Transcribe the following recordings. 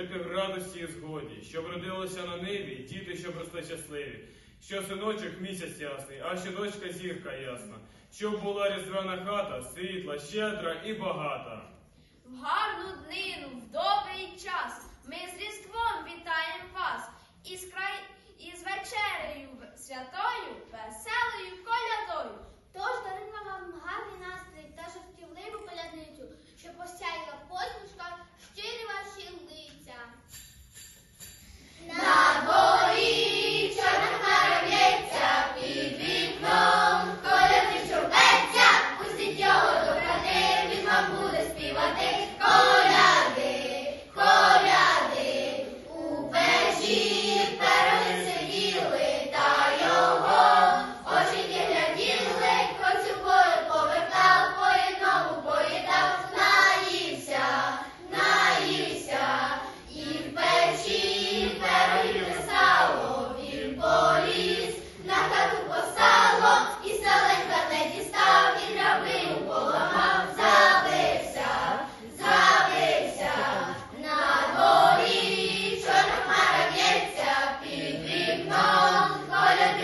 жити в радості і згоді, щоб родилося на небі, діти, щоб росли щасливі, що синочок місяць ясний, а ще дочка зірка ясна, щоб була різдвяна хата, світла, щедра і багата. В гарну днину, в добрий час ми з Різдвом вітаємо вас і із край з вечерею святою, веселою колядою. Тож даримо вам гарний настрій та жовтівливу колядницю, щоб ось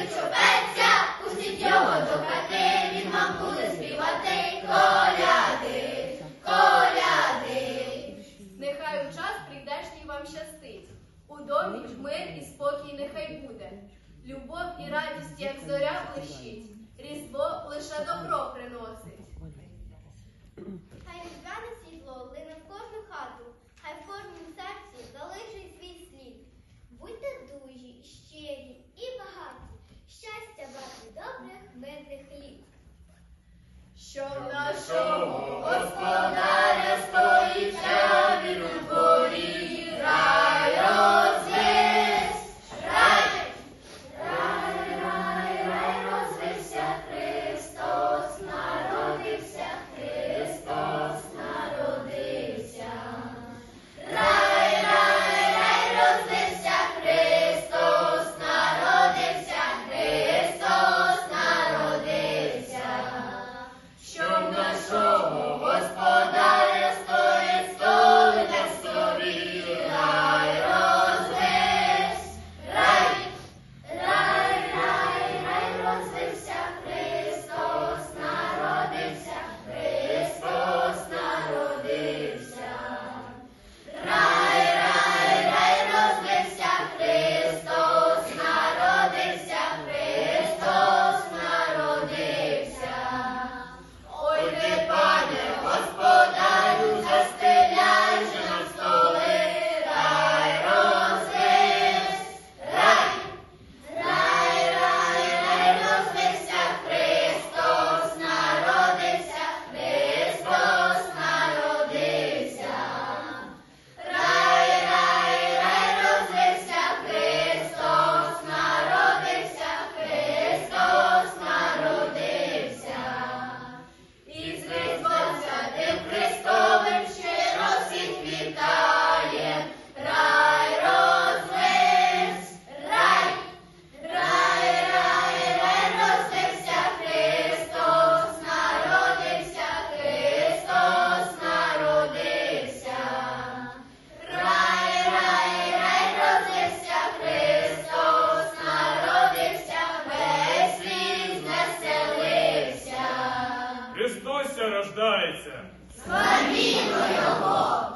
він шоветься, пустіть його до хати, він вам буде співати коляди, коляди. Нехай у час прийдешній вам щастить. У домі мир і спокій нехай буде. Любов і радість, як зоря блищить, різдво лише добро приносить. Show що рождається. Славімо його!